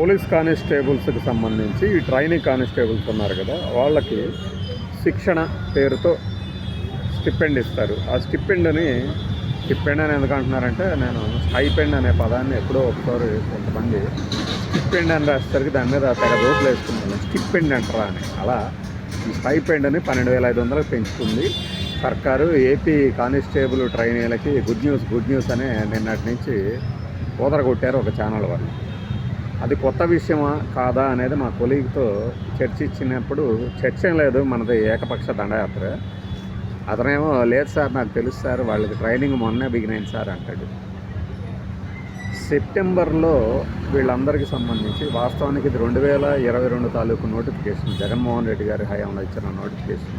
Police కానిస్టేబుల్స్కి సంబంధించి ఈ training constables ఉన్నారు కదా వాళ్ళకి శిక్షణ పేరుతో స్టిపెండ్ ఇస్తారు. ఆ స్టిపెండ్ని స్టిపెండ్ అని ఎందుకు అంటున్నారంటే నేను స్టైపెండ్ అనే పదాన్ని ఎప్పుడో ఒకసారి కొంతమంది స్టిపెండ్ అని రాసేసరికి దాని మీద తెగ రోడ్లు వేసుకున్నాను స్టిపెండ్ అంటారా అని. అలా ఈ స్టైపెండ్ని పన్నెండు వేల ఐదు వందలకు పెంచుతుంది. సర్కారు ఏపీ కానిస్టేబుల్ ట్రైనీలకి గుడ్ న్యూస్ గుడ్ న్యూస్ అనే నిన్నటి నుంచి ఓదరగొట్టారు ఒక ఛానల్ వాళ్ళు. అది కొత్త విషయమా కాదా అనేది మా కొలీగ్తో చర్చించినప్పుడు చర్చ లేదు మనది ఏకపక్ష దండయాత్ర. అతనేమో లేదు సార్ నాకు తెలుసు సార్ వాళ్ళకి ట్రైనింగ్ మొన్నే బిగినైంది సార్ అంటాడు. సెప్టెంబర్లో వీళ్ళందరికీ సంబంధించి వాస్తవానికి ఇది రెండు వేల ఇరవై రెండు తాలూకు నోటిఫికేషన్. జగన్మోహన్ రెడ్డి గారి హయాంలో ఇచ్చిన నోటిఫికేషన్.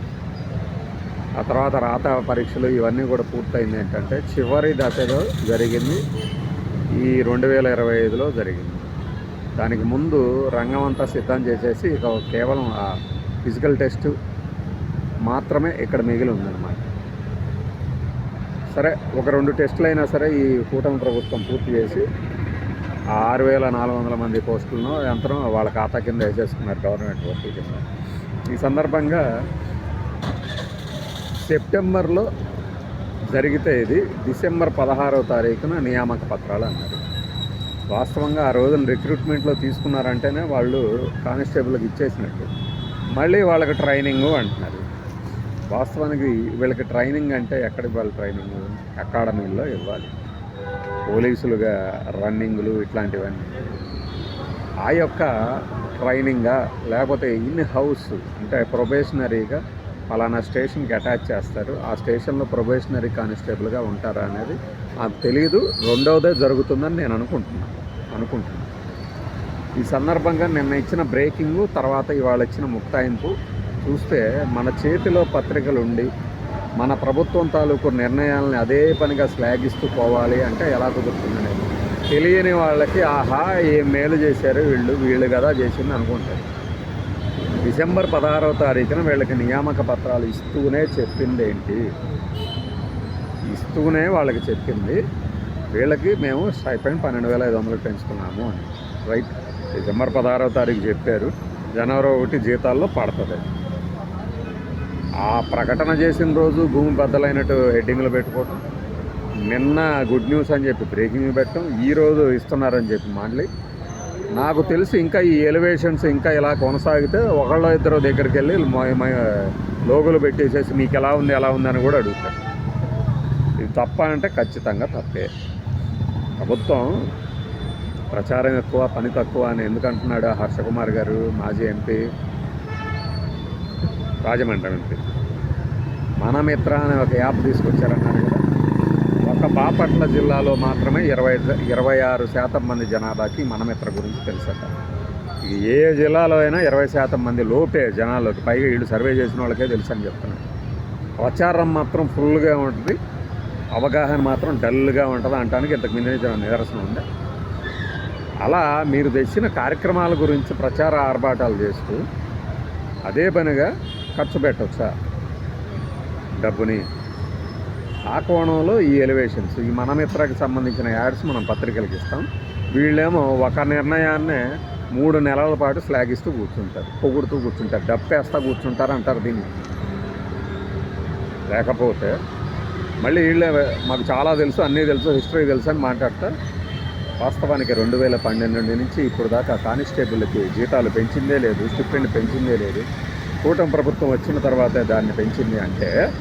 ఆ తర్వాత రాత పరీక్షలు ఇవన్నీ కూడా పూర్తయింది ఏంటంటే చివరి దశలో జరిగింది. ఈ రెండు వేల ఇరవై ఐదులో జరిగింది. దానికి ముందు రంగం అంతా సిద్ధం చేసేసి ఇక కేవలం ఆ ఫిజికల్ టెస్ట్ మాత్రమే ఇక్కడ మిగిలి ఉందన్నమాట. సరే ఒక రెండు టెస్టులు అయినా సరే ఈ కూటమి ప్రభుత్వం పూర్తి చేసి ఆరు వేల నాలుగు వందల మంది పోస్టులను యంత్రం వాళ్ళ ఖాతా కింద వేసేసుకున్నారు గవర్నమెంట్ పోస్టుల కింద ఈ సందర్భంగా సెప్టెంబర్లో జరిగితే ఇది డిసెంబర్ పదహారవ తారీఖున నియామక పత్రాలు అన్నారు. వాస్తవంగా ఆ రోజున రిక్రూట్మెంట్లో తీసుకున్నారంటేనే వాళ్ళు కానిస్టేబుల్కి ఇచ్చేసినట్టు. మళ్ళీ వాళ్ళకి ట్రైనింగు అంటున్నారు. వాస్తవానికి వీళ్ళకి ట్రైనింగ్ అంటే ఎక్కడికి వాళ్ళ ట్రైనింగ్? అకాడమీల్లో ఇవ్వాలి. పోలీసులుగా రన్నింగ్లు ఇట్లాంటివన్నీ. ఆ యొక్క ట్రైనింగా లేకపోతే ఇన్ హౌస్ అంటే ప్రొబేషనరీగా ఫలానా స్టేషన్కి అటాచ్ చేస్తారు. ఆ స్టేషన్లో ప్రొబేషనరీ కానిస్టేబుల్గా ఉంటారా అనేది నాకు తెలియదు రెండవదే జరుగుతుందని నేను అనుకుంటున్నాను. అనుకుంటున్నాను ఈ సందర్భంగా నిన్న ఇచ్చిన బ్రేకింగ్ తర్వాత ఇవాళ ఇచ్చిన ముక్తాయింపు చూస్తే మన చేతిలో పత్రికలు ఉండి మన ప్రభుత్వం తాలూకు నిర్ణయాలని అదే పనిగా శ్లాఘిస్తూ పోవాలి అంటే ఎలా కుదురుతుందని తెలియని వాళ్ళకి ఆహా ఏం మేలు చేశారు వీళ్ళు వీళ్ళు కదా చేసింది అనుకుంటారు. డిసెంబర్ పదహారవ తారీఖున వీళ్ళకి నియామక పత్రాలు ఇస్తూనే చెప్పింది ఏంటి ఇస్తూనే వాళ్ళకి చెప్పింది వీళ్ళకి మేము స్టైపెండ్ పన్నెండు వేల ఐదు వందలకు పెంచుతున్నాము అని. రైట్ డిసెంబర్ పదహారవ తారీఖు చెప్పారు. జనవరి ఒకటి జీతాల్లో పడుతుంది. ఆ ప్రకటన చేసిన రోజు భూమి బద్దలైనట్టు హెడ్డింగ్లు పెట్టుకోవటం. నిన్న గుడ్ న్యూస్ అని చెప్పి బ్రేకింగ్ పెట్టడం. ఈరోజు ఇస్తున్నారని చెప్పి మళ్ళీ నాకు తెలిసి ఇంకా ఈ ఎలివేషన్స్ ఇంకా ఇలా కొనసాగితే ఒకళ్ళో ఇద్దరు దగ్గరికి వెళ్ళి లోగులు పెట్టేసేసి మీకు ఎలా ఉంది ఎలా ఉంది అని కూడా అడుగుతారు. ఇది తప్ప అంటే ఖచ్చితంగా తప్పే. ప్రభుత్వం ప్రచారం ఎక్కువ పని తక్కువ అని ఎందుకు అంటున్నాడు హర్షకుమార్ గారు మాజీ ఎంపీ? రాజమండ్రి ఎంపీ. మనమిత్ర అనే ఒక యాప్ తీసుకొచ్చారన్నారు కదా. ఒక బాపట్ల జిల్లాలో మాత్రమే ఇరవై ఇరవై ఆరు శాతం మంది జనాభాకి మనమిత్ర గురించి తెలుసట. ఏ జిల్లాలో అయినా ఇరవై శాతం మంది లోపే జనాల్లోకి పైగా వీళ్ళు సర్వే చేసిన వాళ్ళకే తెలుసు అని చెప్తున్నారు. ప్రచారం మాత్రం ఫుల్గా ఉంటుంది. అవగాహన మాత్రం డల్గా ఉంటుంది అంటానికి ఇంతకు మించిన నిదర్శనం ఉంది. అలా మీరు తెచ్చిన కార్యక్రమాల గురించి ప్రచార ఆర్భాటాలు చేస్తూ అదే పనిగా ఖర్చు పెట్టవచ్చా డబ్బుని? ఆ కోణంలో ఈ ఎలివేషన్స్ ఈ మనమిత్రకి సంబంధించిన యాడ్స్ మనం పత్రికలకు ఇస్తాం. వీళ్ళేమో ఒక నిర్ణయాన్నే మూడు నెలల పాటు శ్లాఘిస్తూ కూర్చుంటారు పొగుడుతూ కూర్చుంటారు డప్పేస్తా కూర్చుంటారు అంటారు దీన్ని. లేకపోతే మళ్ళీ వీళ్ళే మాకు చాలా తెలుసు అన్నీ తెలుసు హిస్టరీ తెలుసు అని మాట్లాడతారు వాస్తవానికి రెండు వేల పన్నెండు నుంచి ఇప్పుడు దాకా కానిస్టేబుల్కి జీతాలు పెంచిందే లేదు స్టిఫెండ్ పెంచిందే లేదు. కూటమి ప్రభుత్వం వచ్చిన తర్వాతే దాన్ని పెంచింది అంటే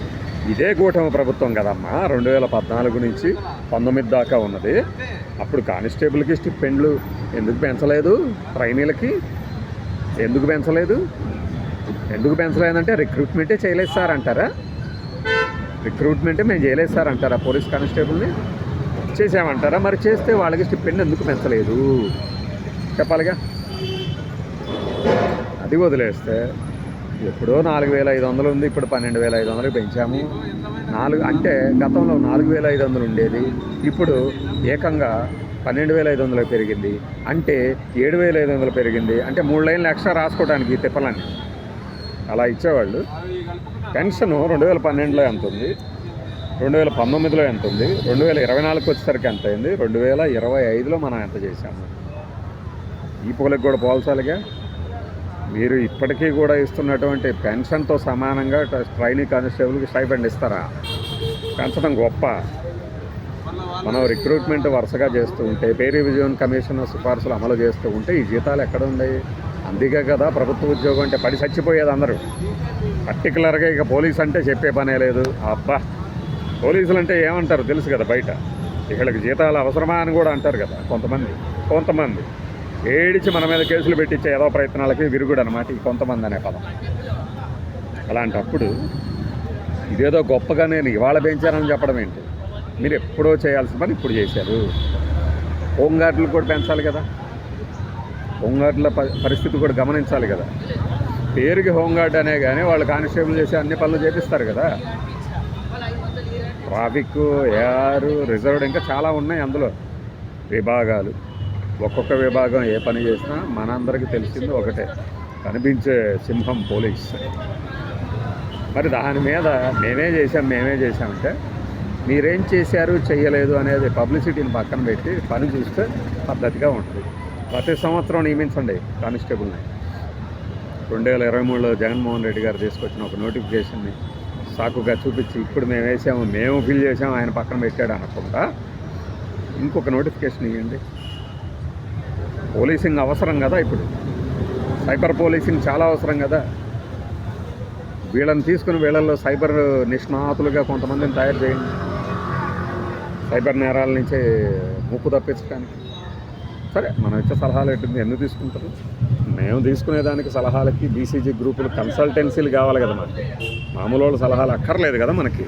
ఇదే కూటమి ప్రభుత్వం కదమ్మా. రెండు వేల పద్నాలుగు నుంచి పంతొమ్మిది దాకా ఉన్నది. అప్పుడు కానిస్టేబుల్కి స్టిఫెండ్లు ఎందుకు పెంచలేదు? ట్రైనీలకి ఎందుకు పెంచలేదు? ఎందుకు పెంచలేదంటే రిక్రూట్మెంటే చేయలేదు సార్ అంటారా? రిక్రూట్మెంటే మేము చేయలేదు సార్ అంటారా. పోలీస్ కానిస్టేబుల్ని చేసామంటారా మరి చేస్తే వాళ్ళకి స్టిపెండ్ ఎందుకు పెంచలేదు? చెప్పాలిగా? అది వదిలేస్తే ఎప్పుడో నాలుగు వేల ఐదు వందలు ఉంది ఇప్పుడు పన్నెండు వేల ఐదు వందలు పెంచాము. నాలుగు అంటే గతంలో నాలుగు వేల ఐదు వందలు ఉండేది. ఇప్పుడు ఏకంగా పన్నెండు వేల ఐదు వందలు పెరిగింది. అంటే ఏడు వేల ఐదు వందలు పెరిగింది. అంటే మూడు లైన్లు ఎక్స్ట్రా రాసుకోవడానికి ఈ తిప్పలని అలా ఇచ్చేవాళ్ళు. పెన్షన్ రెండు వేల పన్నెండులో ఎంత ఉంది? రెండు వేల పంతొమ్మిదిలో ఎంత ఉంది? రెండు వేల ఇరవై నాలుగుకి వచ్చేసరికి ఎంత అయింది? రెండు వేల ఇరవై ఐదులో మనం ఎంత చేశాము? ఈ పోలకు కూడా పోల్చాలిగా మీరు ఇప్పటికీ కూడా ఇస్తున్నటువంటి పెన్షన్తో సమానంగా ట- ట్రైనింగ్ కానిస్టేబుల్కి స్టైఫండ్ ఇస్తారా? పెంచడం గొప్ప. మనం రిక్రూట్మెంట్ వరుసగా చేస్తూ ఉంటే పేరు రివిజన్ కమిషన్ సిఫార్సులు అమలు చేస్తూ ఉంటే ఈ జీతాలు ఎక్కడ ఉన్నాయి? అందుకే కదా ప్రభుత్వ ఉద్యోగం అంటే పడి చచ్చిపోయేది అందరూ. పర్టికులర్గా ఇక పోలీస్ అంటే చెప్పే పనే లేదు. అబ్బా! పోలీసులు అంటే ఏమంటారు తెలుసు కదా బయట. వీళ్ళకి జీతాలు అవసరమా అని కూడా అంటారు కదా కొంతమంది. కొంతమంది. ఏడిచి మన మీద కేసులు పెట్టించే ఏదో ప్రయత్నాలకి విరుగుడు అనమాట ఈ కొంతమంది అనే పదం. అలాంటప్పుడు ఇదేదో గొప్పగా నేను ఇవాళ పెంచానని చెప్పడం ఏంటి? మీరు ఎప్పుడో చేయాల్సిన పని ఇప్పుడు చేశారు. హోంగార్డులు కూడా పెంచాలి కదా. హోంగార్డుల పరిస్థితి కూడా గమనించాలి కదా. పేరుకి హోంగార్డ్ అనే కానీ వాళ్ళు కానిస్టేబుల్ చేసి అన్ని పనులు చేపిస్తారు కదా. ట్రాఫిక్ ఏఆర్ రిజర్వ్డ్ ఇంకా చాలా ఉన్నాయి అందులో. విభాగాలు. ఒక్కొక్క విభాగం ఏ పని చేసినా మనందరికీ తెలిసింది ఒకటే. కనిపించే సింహం పోలీస్. మరి దాని మీద మేమే చేసాం మేమే చేసామంటే మీరేం చేశారు చేయలేదు అనేది పబ్లిసిటీని పక్కన పెట్టి పని చూస్తే పద్ధతిగా ఉంటుంది. ప్రతి సంవత్సరం నియమించండి కానిస్టేబుల్ని. రెండు వేల ఇరవై మూడులో జగన్మోహన్ రెడ్డి గారు తీసుకొచ్చిన ఒక నోటిఫికేషన్ని సాకుగా చూపించి ఇప్పుడు మేము వేసాము మేము ఫిల్ చేసాము ఆయన పక్కన పెట్టాడు అనకుండా ఇంకొక నోటిఫికేషన్ ఇవ్వండి పోలీసింగ్ అవసరం కదా ఇప్పుడు. సైబర్ పోలీసింగ్ చాలా అవసరం కదా. వీళ్ళని తీసుకుని వీళ్ళల్లో సైబర్ నిష్ణాతులుగా కొంతమందిని తయారు చేయండి. సైబర్ నేరాల నుంచి ముప్పు తప్పించడానికి. సరే మనం ఇచ్చే సలహాలు ఏంటి? ఎందుకు తీసుకుంటారు? మేము తీసుకునేదానికి సలహాలకి బీసీజీ గ్రూపులు కన్సల్టెన్సీలు కావాలి కదా మనకి మామూలు వాళ్ళ సలహాలు అక్కర్లేదు కదా మనకి.